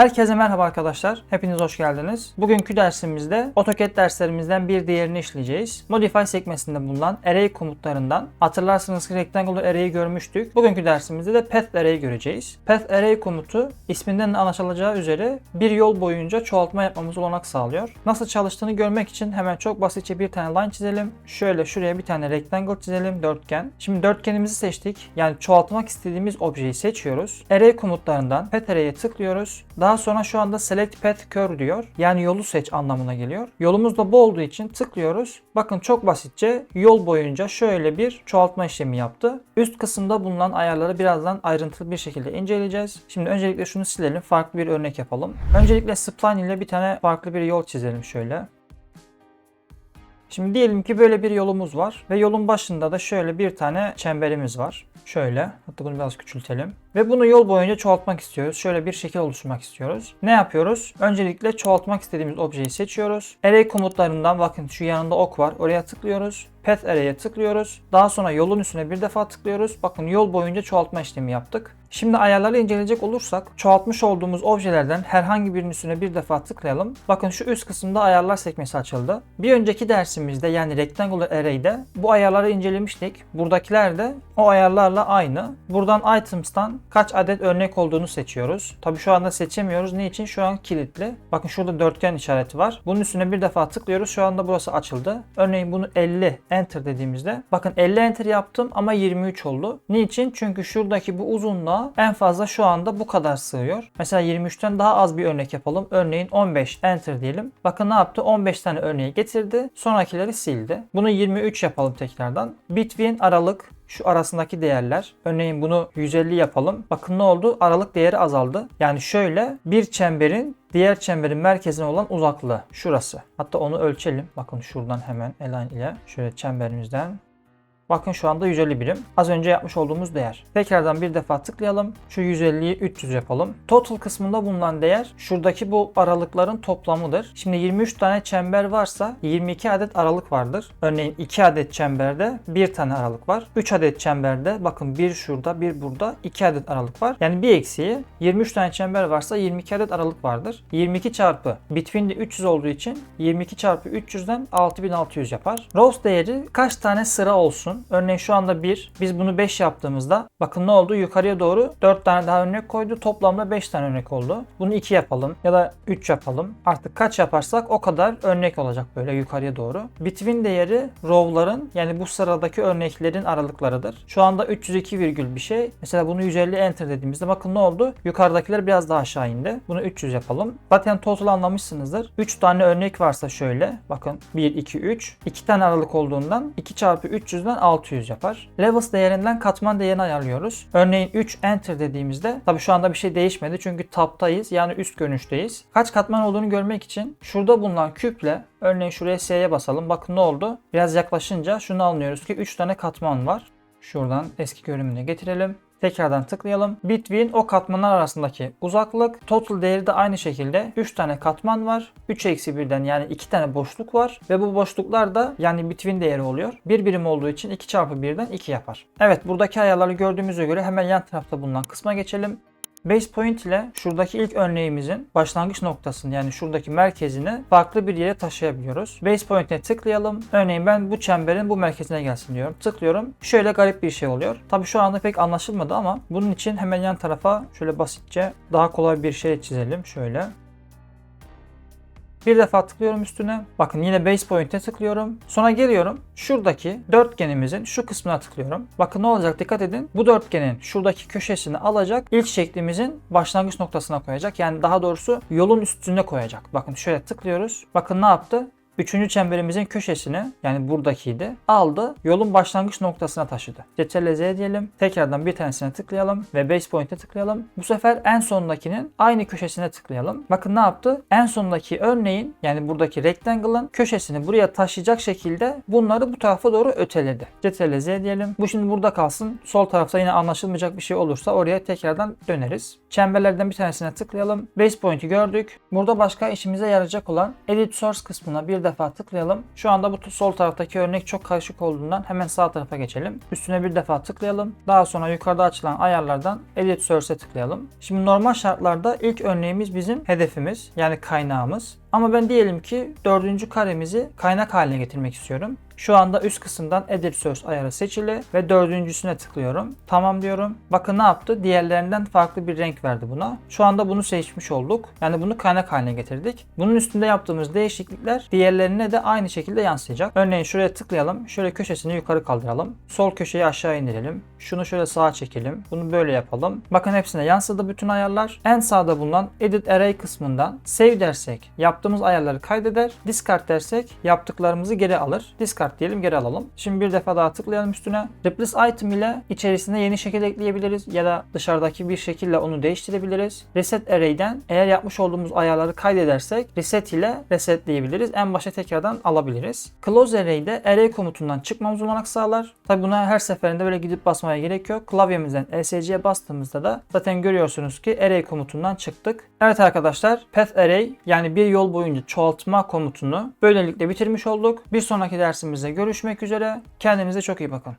Herkese merhaba arkadaşlar. Hepiniz hoş geldiniz. Bugünkü dersimizde AutoCAD derslerimizden bir diğerini işleyeceğiz. Modify sekmesinde bulunan array komutlarından hatırlarsanız ki rectangular array'i görmüştük. Bugünkü dersimizde de path array'i göreceğiz. Path array komutu isminden de anlaşılacağı üzere bir yol boyunca çoğaltma yapmamızı olanak sağlıyor. Nasıl çalıştığını görmek için hemen çok basitçe bir tane line çizelim. Şöyle şuraya bir tane rectangle çizelim dörtgen. Şimdi dörtgenimizi seçtik. Yani çoğaltmak istediğimiz objeyi seçiyoruz. Array komutlarından path array'e tıklıyoruz. Daha sonra şu anda select path curve diyor. Yani yolu seç anlamına geliyor. Yolumuz da bu olduğu için tıklıyoruz. Bakın çok basitçe yol boyunca şöyle bir çoğaltma işlemi yaptı. Üst kısımda bulunan ayarları birazdan ayrıntılı bir şekilde inceleyeceğiz. Şimdi öncelikle şunu silelim. Farklı bir örnek yapalım. Öncelikle spline ile bir tane farklı bir yol çizelim şöyle. Şimdi diyelim ki böyle bir yolumuz var ve yolun başında da şöyle bir tane çemberimiz var. Şöyle, hatta bunu biraz küçültelim. Ve bunu yol boyunca çoğaltmak istiyoruz. Şöyle bir şekil oluşturmak istiyoruz. Ne yapıyoruz? Öncelikle çoğaltmak istediğimiz objeyi seçiyoruz. Array komutlarından bakın şu yanında ok var. Oraya tıklıyoruz. Path Array'e tıklıyoruz. Daha sonra yolun üstüne bir defa tıklıyoruz. Bakın yol boyunca çoğaltma işlemi yaptık. Şimdi ayarları inceleyecek olursak çoğaltmış olduğumuz objelerden herhangi birinin üstüne bir defa tıklayalım. Bakın şu üst kısımda ayarlar sekmesi açıldı. Bir önceki dersimizde yani Rectangular Array'de bu ayarları incelemiştik. Buradakiler de o ayarlarla aynı. Buradan Items'tan kaç adet örnek olduğunu seçiyoruz. Tabi şu anda seçemiyoruz. Niçin? Şu an kilitli. Bakın şurada dörtgen işareti var. Bunun üstüne bir defa tıklıyoruz. Şu anda burası açıldı. Örneğin bunu 50 enter dediğimizde bakın 50 enter yaptım ama 23 oldu. Niçin? Çünkü şuradaki bu uzunluğa en fazla şu anda bu kadar sığıyor. Mesela 23'ten daha az bir örnek yapalım. Örneğin 15 enter diyelim. Bakın ne yaptı? 15 tane örneği getirdi. Sonrakileri sildi. Bunu 23 yapalım tekrardan. Between aralık şu arasındaki değerler. Örneğin bunu 150 yapalım. Bakın ne oldu? Aralık değeri azaldı. Yani şöyle bir çemberin diğer çemberin merkezine olan uzaklığı şurası. Hatta onu ölçelim. Bakın şuradan hemen align ile şöyle çemberimizden Bakın şu anda 150 birim. Az önce yapmış olduğumuz değer. Tekrardan bir defa tıklayalım. Şu 150'yi 300 yapalım. Total kısmında bulunan değer şuradaki bu aralıkların toplamıdır. Şimdi 23 tane çember varsa 22 adet aralık vardır. Örneğin 2 adet çemberde 1 tane aralık var. 3 adet çemberde bakın bir şurada bir burada 2 adet aralık var. Yani bir eksiği 23 tane çember varsa 22 adet aralık vardır. 22 çarpı between de 300 olduğu için 22 çarpı 300'den 6600 yapar. Rows değeri kaç tane sıra olsun? Örneğin şu anda 1. Biz bunu 5 yaptığımızda bakın ne oldu? Yukarıya doğru 4 tane daha örnek koydu. Toplamda 5 tane örnek oldu. Bunu 2 yapalım ya da 3 yapalım. Artık kaç yaparsak o kadar örnek olacak böyle yukarıya doğru. Between değeri row'ların yani bu sıradaki örneklerin aralıklarıdır. Şu anda 302 virgül bir şey. Mesela bunu 150 enter dediğimizde bakın ne oldu? Yukarıdakiler biraz daha aşağı indi. Bunu 300 yapalım. Zaten total anlamışsınızdır. 3 tane örnek varsa şöyle. Bakın 1, 2, 3. 2 tane aralık olduğundan 2 çarpı 300'den 600 yapar. Levels değerinden katman değerini ayarlıyoruz. Örneğin 3 enter dediğimizde tabi şu anda bir şey değişmedi çünkü tab'tayız yani üst görünüşteyiz. Kaç katman olduğunu görmek için şurada bulunan küple örneğin şuraya S'ye basalım. Bakın ne oldu? Biraz yaklaşınca şunu anlıyoruz ki 3 tane katman var. Şuradan eski görünümüne getirelim. Tekrardan tıklayalım. Between o katmanlar arasındaki uzaklık. Total değeri de aynı şekilde 3 tane katman var. 3 eksi 1'den yani 2 tane boşluk var. Ve bu boşluklar da yani between değeri oluyor. 1 birim olduğu için 2 çarpı 1'den 2 yapar. Evet buradaki ayarları gördüğümüze göre hemen yan tarafta bulunan kısma geçelim. Base point ile şuradaki ilk örneğimizin başlangıç noktasını yani şuradaki merkezini farklı bir yere taşıyabiliyoruz. Base point'e tıklayalım. Örneğin ben bu çemberin bu merkezine gelsin diyorum. Tıklıyorum. Şöyle garip bir şey oluyor. Tabi şu anda pek anlaşılmadı ama bunun için hemen yan tarafa şöyle basitçe daha kolay bir şey çizelim. Şöyle. Bir defa tıklıyorum üstüne. Bakın yine base point'e tıklıyorum. Sonra geliyorum. Şuradaki dörtgenimizin şu kısmına tıklıyorum. Bakın ne olacak dikkat edin. Bu dörtgenin şuradaki köşesini alacak. İlk şeklimizin başlangıç noktasına koyacak. Yani daha doğrusu yolun üstüne koyacak. Bakın şöyle tıklıyoruz. Bakın ne yaptı? Üçüncü çemberimizin köşesini yani buradakiydi aldı yolun başlangıç noktasına taşıdı. Ctrl Z diyelim. Tekrardan bir tanesine tıklayalım ve base point'e tıklayalım. Bu sefer en sondakinin aynı köşesine tıklayalım. Bakın ne yaptı? En sondaki örneğin yani buradaki rectangle'ın köşesini buraya taşıyacak şekilde bunları bu tarafa doğru öteledi. Ctrl Z diyelim. Bu şimdi burada kalsın. Sol tarafta yine anlaşılmayacak bir şey olursa oraya tekrardan döneriz. Çemberlerden bir tanesine tıklayalım. Base point'i gördük. Burada başka işimize yarayacak olan edit source kısmına bir de defa tıklayalım. Şu anda bu sol taraftaki örnek çok karışık olduğundan hemen sağ tarafa geçelim. Üstüne bir defa tıklayalım. Daha sonra yukarıda açılan ayarlardan Edit Source'e tıklayalım. Şimdi normal şartlarda ilk örneğimiz bizim hedefimiz yani kaynağımız. Ama ben diyelim ki dördüncü karemizi kaynak haline getirmek istiyorum. Şu anda üst kısımdan Edit Source ayarı seçili ve dördüncüsüne tıklıyorum. Tamam diyorum. Bakın ne yaptı? Diğerlerinden farklı bir renk verdi buna. Şu anda bunu seçmiş olduk. Yani bunu kaynak haline getirdik. Bunun üstünde yaptığımız değişiklikler diğerlerine de aynı şekilde yansıyacak. Örneğin şuraya tıklayalım. Şöyle köşesini yukarı kaldıralım. Sol köşeyi aşağı indirelim. Şunu şöyle sağa çekelim. Bunu böyle yapalım. Bakın hepsine yansıdı bütün ayarlar. En sağda bulunan Edit Array kısmından Save dersek yaptığımız ayarları kaydeder. Discard dersek yaptıklarımızı geri alır. Discard diyelim geri alalım. Şimdi bir defa daha tıklayalım üstüne. Replace item ile içerisine yeni şekil ekleyebiliriz ya da dışarıdaki bir şekilde onu değiştirebiliriz. Reset array'den eğer yapmış olduğumuz ayarları kaydedersek reset ile resetleyebiliriz. En başa tekrardan alabiliriz. Close array'de array komutundan çıkmamız olanak sağlar. Tabi buna her seferinde böyle gidip basmaya gerek yok. Klavyemizden ESC'ye bastığımızda da zaten görüyorsunuz ki array komutundan çıktık. Evet arkadaşlar path array yani bir yol boyunca çoğaltma komutunu böylelikle bitirmiş olduk. Bir sonraki dersimizde görüşmek üzere. Kendinize çok iyi bakın.